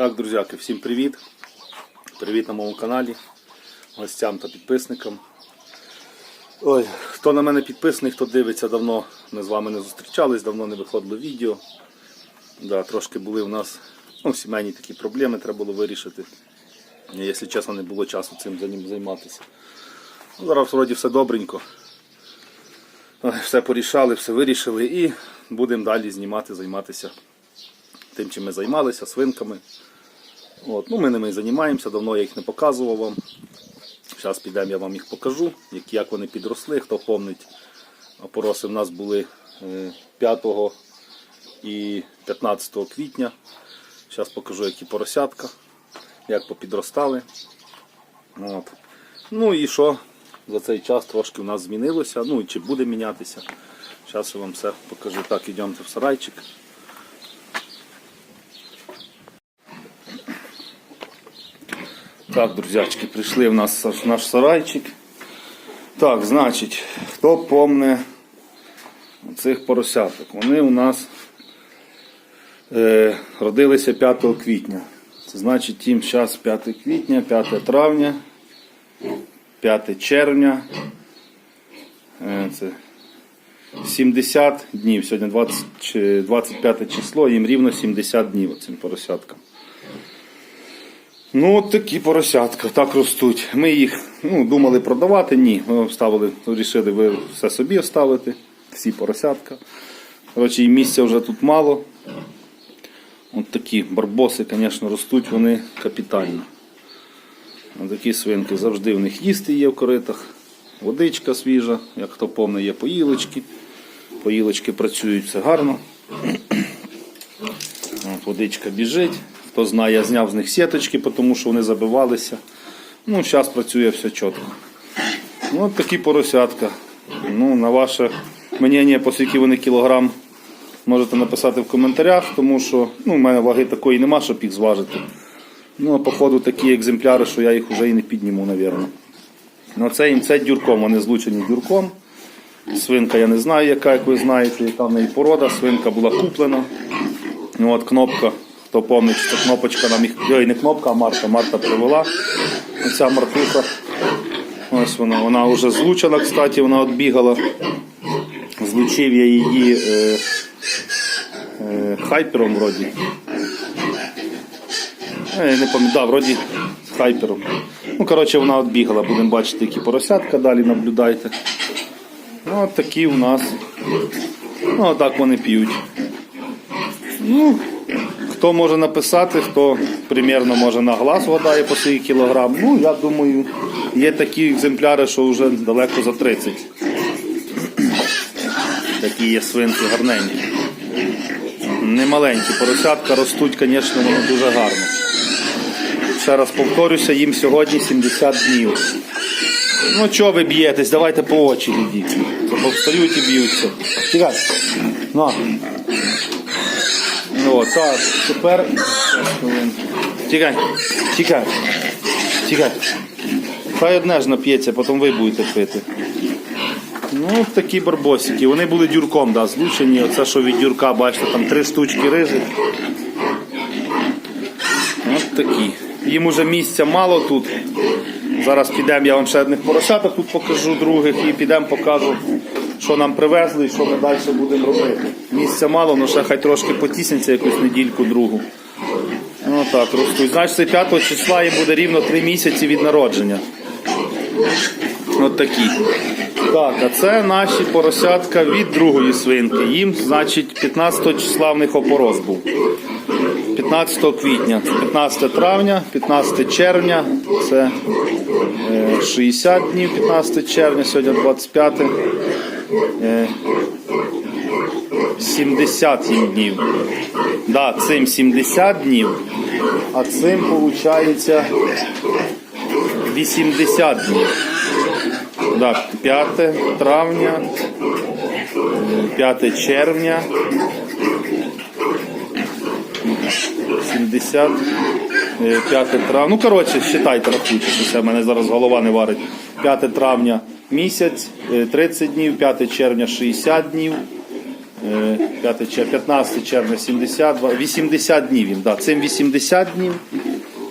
Так, друзяки, всім привіт. Привіт на моєму каналі, гостям та підписникам. Ой, хто на мене підписаний, хто дивиться, давно ми з вами не зустрічались, давно не виходило відео. Да, трошки були у нас ну, сімейні такі проблеми, треба було вирішити. Якщо чесно, не було часу цим займатися. Ну, зараз вроді все добренько. Все порішали, все вирішили і будемо далі знімати, займатися тим, чим ми займалися, свинками. От, ну, ми ними і займаємося, давно я їх не показував вам. Зараз підемо, я вам їх покажу, як, як вони підросли. Хто пам'ятає, опороси в нас були е, 5 і 15 квітня. Зараз покажу, які поросятка, як попідростали. От. Ну і що за цей час трошки у нас змінилося, ну і чи буде мінятися. Зараз я вам все покажу. Так, йдемте в сарайчик. Так, друзячки, прийшли в нас наш сарайчик. Так, значить, хто помне цих поросяток? Вони у нас е, родилися 5 квітня. Це значить їм зараз 5 квітня, 5 травня, 5 червня. Е, це 70 днів. Сьогодні 20, 25 число, їм рівно 70 днів цим поросяткам. Ну, от такі поросятка, так ростуть. Ми їх ну, думали продавати, ні. Ми вставили, вирішили ви все собі оставити, всі поросятка. Коротше, і місця вже тут мало. От такі барбоси, звісно, ростуть вони капітально. От такі свинки завжди в них їсти є в коритах. Водичка свіжа, як хто помне, є поїлочки. Поїлочки працюють все гарно. От водичка біжить. Хто знає, я зняв з них сіточки, тому що вони забивалися. Ну, зараз працює все чітко. Ну, от такі поросятка. Ну, на ваше мнення, по скільки вони кілограм, можете написати в коментарях, тому що ну, в мене ваги такої нема, щоб їх зважити. Ну, походу такі екземпляри, що я їх вже і не підніму, мабуть. Ну, це, це дюрком, вони злучені дюрком. Свинка я не знаю, яка, як ви знаєте, яка в неї порода. Свинка була куплена. Ну, от кнопка, хто пам'ятає, що кнопочка нам їх. Ой, не кнопка, а Марта. Марта привела. Оця мартуха. Ось вона. Вона вже злучена, кстати, вона от бігала. Злучив я її е, е, хайпером вроді. Е, Я не пам'ятаю, вроді з хайпером. Ну, коротше, вона от бігала. Будемо бачити, які поросятка далі наблюдайте. Ну, от такі у нас. Ну, отак вони п'ють. Ну, хто може написати, хто примірно може на глаз вгадає по скільки кілограм. Ну, я думаю, є такі екземпляри, що вже далеко за 30. Такі є свинки гарненькі. Немаленькі поросятка ростуть, звісно, вони дуже гарно. Ще раз повторюся, їм сьогодні 70 днів. Ну чого ви б'єтесь? Давайте по очереді. То повстають і б'ються. Тікай. На. Ну, так, тепер. Тікай, тікай, тікай. Хай одне ж нап'ється, потім ви будете пити. Ну, такі барбосики. Вони були дюрком, да, злучені. Оце що від дюрка, бачите, там три штучки рижих. От такі. Їм уже місця мало тут. Зараз підемо, я вам ще одних поросяток тут покажу других і підемо покажу, що нам привезли і що ми далі будемо робити. Місця мало, але ще хай трошки потісняться якусь недільку другу. Ну так, ростуть. Значить, це 5 числа їм буде рівно 3 місяці від народження. От такі. Так, а це наші поросятка від другої свинки. Їм, значить, 15 числа в них опорос був. 15 квітня, 15 травня, 15 червня, це е, 60 днів, 15 червня, сьогодні 25, е, 70 їм днів. Да, цим 70 днів, а цим виходить 80 днів. Да, 5 травня, 5 червня, 70, 5 травня. Ну, коротше, считайте, рахуйте, що це в мене зараз голова не варить. 5 травня місяць, е, 30 днів, 5 червня 60 днів, Е, 5 15 червня 72, 80 днів їм. Да. Цим 80 днів,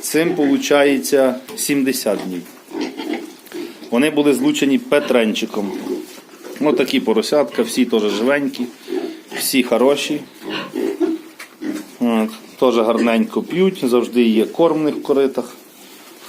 цим виходить 70 днів. Вони були злучені Петренчиком. Ось такі поросятка, всі теж живенькі, всі хороші. Теж гарненько п'ють, завжди є корм в них в коритах.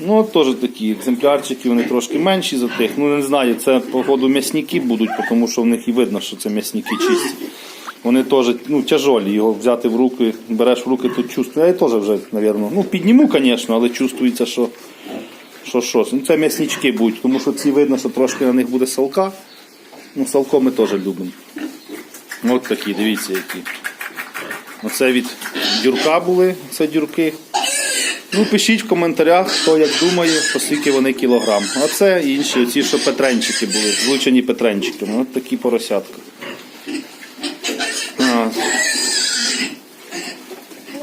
Ну, теж такі екземплярчики, вони трошки менші за тих. Ну, не знаю, це, походу, м'ясники будуть, тому що в них і видно, що це м'ясники чисті. Вони теж ну, тяжолі, його взяти в руки, береш в руки, тут чувствую. Я теж вже, мабуть, ну, підніму, звісно, але чувствується, що що щось. Ну, це м'яснички будуть, тому що ці видно, що трошки на них буде салка. Ну, салко ми теж любимо. От такі, дивіться, які. Оце від дюрка були, це дюрки. Ну, пишіть в коментарях, хто як думає, оскільки вони кілограм. А це інші, оці, що петренчики були, злучені петренчиками. От такі поросятка.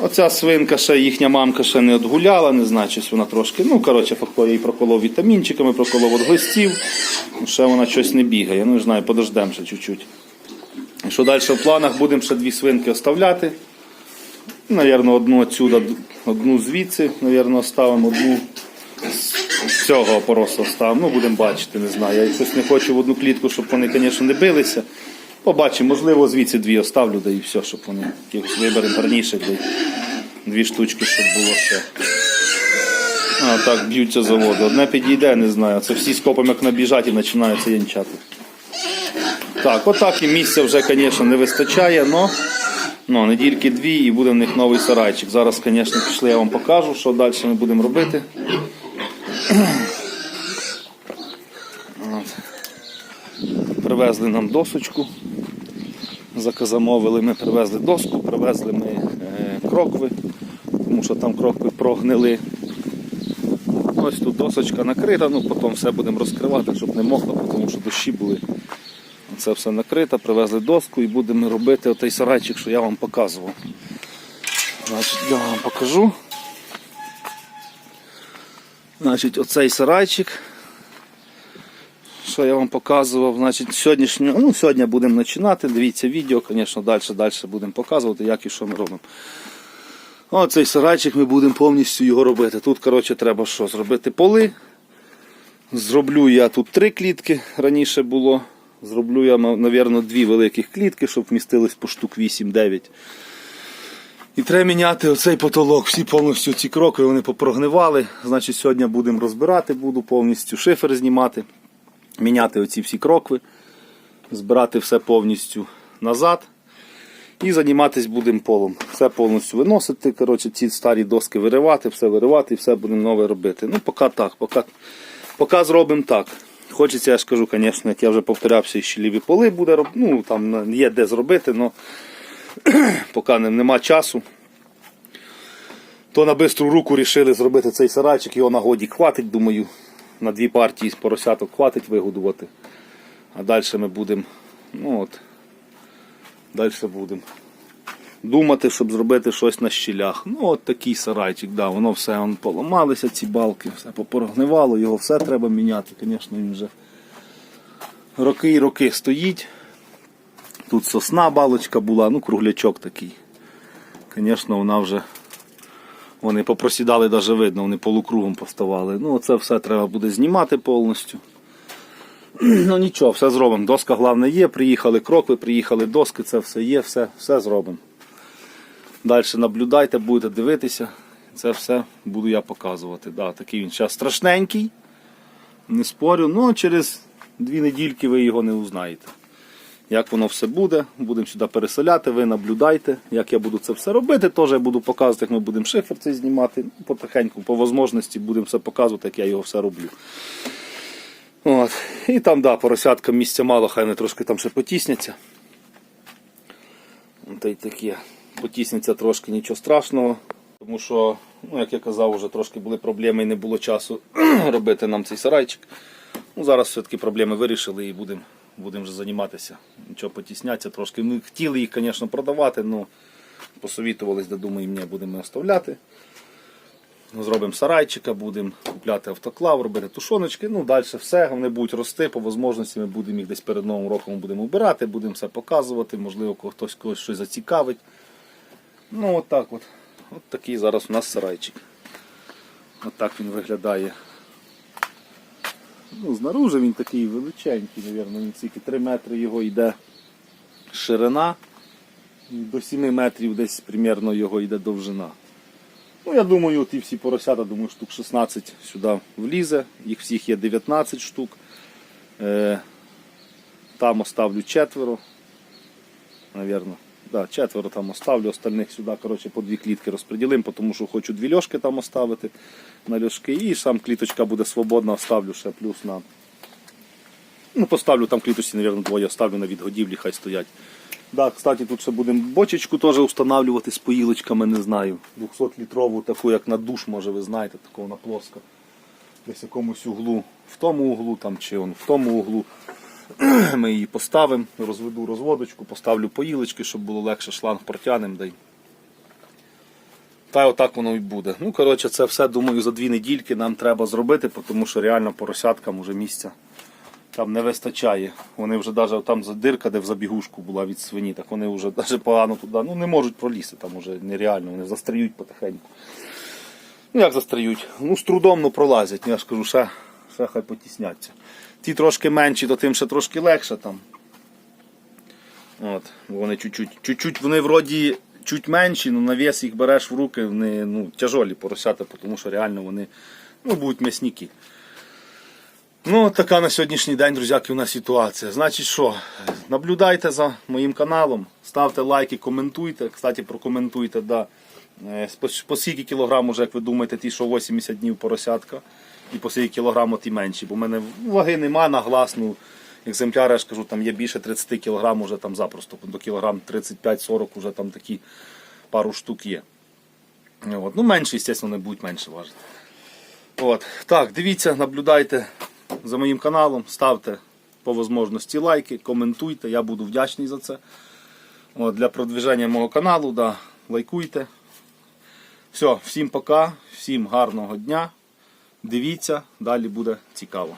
Оця свинка ще їхня мамка ще не відгуляла, не знаю, щось вона трошки. Ну, коротше, я їй проколов вітамінчиками, проколов від глистів. Ще вона щось не бігає. Ну, не знаю, подождемо ще чуть-чуть. Що далі в планах будемо ще дві свинки оставляти. Навірно, одну отсюда, одну звідси, навірно, оставимо, одну з цього опоросу оставимо. Ну, будемо бачити, не знаю. Я щось не хочу в одну клітку, щоб вони, звісно, не билися. Побачимо, можливо, звідси дві оставлю, да і все, щоб вони якихось виберемо гарніших, да дві штучки, щоб було ще. А, так, б'ються за воду. Одне підійде, не знаю. Це всі скопом як набіжать і починаються янчати. Так, отак і місця вже, звісно, не вистачає, але ну, недільки дві і буде в них новий сарайчик. Зараз, звісно, пішли, я вам покажу, що далі ми будемо робити. От. Привезли нам досочку. Заказамовили, ми привезли доску, привезли ми е, крокви, тому що там крокви прогнили. Ось тут досочка накрита, ну потім все будемо розкривати, щоб не мокло, тому що дощі були. Це все накрито, привезли доску і будемо робити отей сарайчик, що я вам показував. Значить, я вам покажу. Значить, оцей сарайчик, що я вам показував, значить, сьогоднішнього, ну, сьогодні будемо починати. Дивіться відео, звісно, далі, далі будемо показувати, як і що ми робимо. Оцей сарайчик ми будемо повністю його робити. Тут, коротше, треба що? Зробити поли. Зроблю я тут три клітки, раніше було. Зроблю я, мабуть, дві великих клітки, щоб вмістились по штук 8-9. І треба міняти оцей потолок. Всі повністю ці кроки вони попрогнивали. Значить, сьогодні будемо розбирати, буду повністю шифер знімати, міняти оці всі крокви, збирати все повністю назад. І займатися будемо полом. Все повністю виносити. Коротше, ці старі доски виривати, все виривати і все будемо нове робити. Ну, поки так, поки, поки зробимо так. Хочеться, я ж кажу, звісно, як я вже повторявся, і щеліві поли буде робити. Ну, там є де зробити, але поки не- нема часу. То на бистру руку вирішили зробити цей сарайчик, його на годі хватить, думаю, на дві партії поросяток хватить вигодувати. А далі ми будемо. Ну от, далі будемо думати, щоб зробити щось на щілях. Ну, от такий сарайчик, да, воно все он, поламалися, ці балки, все попрогнивало, його все треба міняти. Звісно, він вже роки і роки стоїть. Тут сосна балочка була, ну круглячок такий. Звісно, вона вже. Вони попросідали, навіть видно, вони полукругом поставали. Ну, це все треба буде знімати повністю. Ну нічого, все зробимо. Доска головне є, приїхали крокви, приїхали доски, це все є, все, все зробимо. Далі наблюдайте, будете дивитися. Це все буду я показувати. Да, такий він зараз страшненький. Не спорю, але через дві недільки ви його не узнаєте. Як воно все буде, будемо сюди переселяти, ви наблюдайте, як я буду це все робити. Теж я буду показувати, як ми будемо шифер цей знімати. Ну, Потихеньку, по можливості будемо все показувати, як я його все роблю. От. І там, да, поросяткам місця мало, хай вони трошки там ще потісняться. Та й таке. Потісняться трошки нічого страшного. Тому що, ну, як я казав, вже трошки були проблеми і не було часу робити нам цей сарайчик. Ну, зараз все-таки проблеми вирішили і будемо будем вже займатися. Нічого потісняться трошки. Ми хотіли їх, звісно, продавати, але посовітувались, де думаю, ні, будемо оставляти. Зробимо сарайчика, будемо купляти автоклав, робити тушоночки. Ну, далі все, вони будуть рости, по можливості ми будемо їх десь перед Новим роком будемо вбирати, будемо все показувати, можливо, хтось когось щось зацікавить. Ну, от так от. От такий зараз у нас сарайчик. От так він виглядає. Ну, знаружи він такий величенький, мабуть, він тільки 3 метри його йде ширина. До 7 метрів десь примерно його йде довжина. Ну, я думаю, ті всі поросята, думаю, штук 16 сюди влізе. Їх всіх є 19 штук. Е, там оставлю четверо. Навірно. Да, четверо там оставлю, остальних сюди коротше, по дві клітки розподілимо, тому що хочу дві льошки там оставити на льошки. І сам кліточка буде свободна, оставлю ще плюс на. Ну, поставлю там кліточці, мабуть, двоє оставлю на відгодівлі, хай стоять. Да, кстати, тут ще будемо бочечку теж встановлювати з поїлочками, не знаю. 200-літрову, таку, як на душ, може, ви знаєте, таку вона плоска. Десь якомусь углу, в тому углу там, чи он в тому углу. Ми її поставимо, розведу розводочку, поставлю поїлочки, щоб було легше шланг протягнемо. Дай. Та й отак воно і буде. Ну, коротше, це все, думаю, за дві недільки нам треба зробити, тому що реально поросяткам уже місця там не вистачає. Вони вже навіть там дирка, де в забігушку була від свині, так вони вже навіть погано туди ну, не можуть пролізти, там вже нереально, вони застряють потихеньку. Ну як застряють? Ну, з трудом ну, пролазять, я ж кажу, ще, ще хай потісняться. Ті трошки менші, то тим ще трошки легше там. От, вони чуть-чуть, чуть-чуть, вони вроді чуть менші, але на вес їх береш в руки, вони ну, тяжолі поросята, тому що реально вони ну, будуть м'ясніки. Ну, така на сьогоднішній день, друзяки, у нас ситуація. Значить що, наблюдайте за моїм каналом, ставте лайки, коментуйте. Кстати, прокоментуйте, да. Е, по скільки кілограм, уже, як ви думаєте, ті, що 80 днів поросятка, і по скільки кілограм ті менші. Бо в мене ваги нема на глас, ну, екземпляри, я ж кажу, там є більше 30 кілограм, уже там запросто, до кілограм 35-40 вже там такі пару штук є. От. Ну, менше, звісно, не будуть менше важити. От. Так, дивіться, наблюдайте за моїм каналом, ставте по можливості лайки, коментуйте, я буду вдячний за це. От, для продвиження мого каналу, да, лайкуйте. Все, всім пока, всім гарного дня. Дивіться, далі буде цікаво.